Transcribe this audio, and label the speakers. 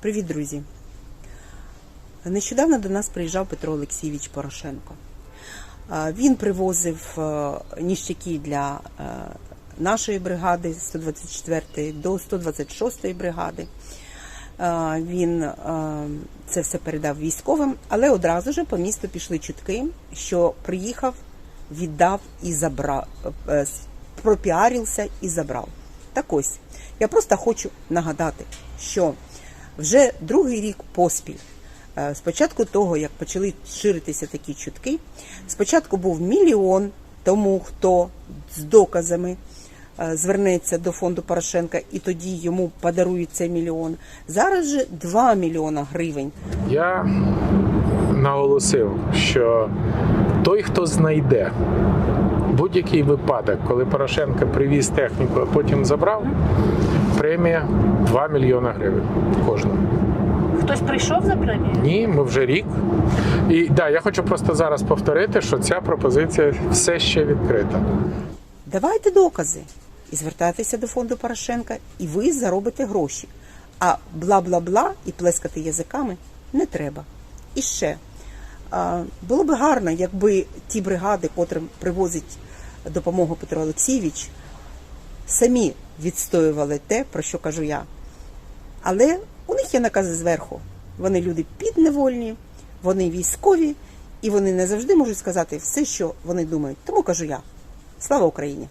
Speaker 1: Привіт, друзі! Нещодавно до нас приїжджав Петро Олексійович Порошенко. Він привозив е, ніщаки для е, нашої бригади 124 до 126 бригади. Він е, це все передав військовим, але одразу ж по місту пішли чутки, що приїхав, віддав і забрав, пропіарився і забрав. Так ось, я просто хочу нагадати, що вже другий рік поспіль, е, спочатку того, як почали ширитися такі чутки, спочатку був мільйон тому, хто з доказами е, звернеться до фонду Порошенка і тоді йому подарують цей мільйон. Зараз же 2 мільйона гривень.
Speaker 2: Я наголосив, що той, хто знайде будь-який випадок, коли Порошенко привіз техніку, а потім забрав, премія 2 мільйона гривень кожного.
Speaker 3: Хтось прийшов за премію?
Speaker 2: Ні, ми вже рік. І да, я хочу просто зараз повторити, що ця пропозиція все ще відкрита.
Speaker 1: Давайте докази і звертайтеся до фонду Порошенка, і ви заробите гроші. А бла-бла-бла і плескати язиками не треба. І ще було б гарно, якби ті бригади, котрим привозить допомогу Петро Олексійович, самі відстоювали те, про що кажу я. Але у них є накази зверху. Вони люди підневольні, вони військові, і вони не завжди можуть сказати все, що вони думають. Тому кажу я. Слава Україні!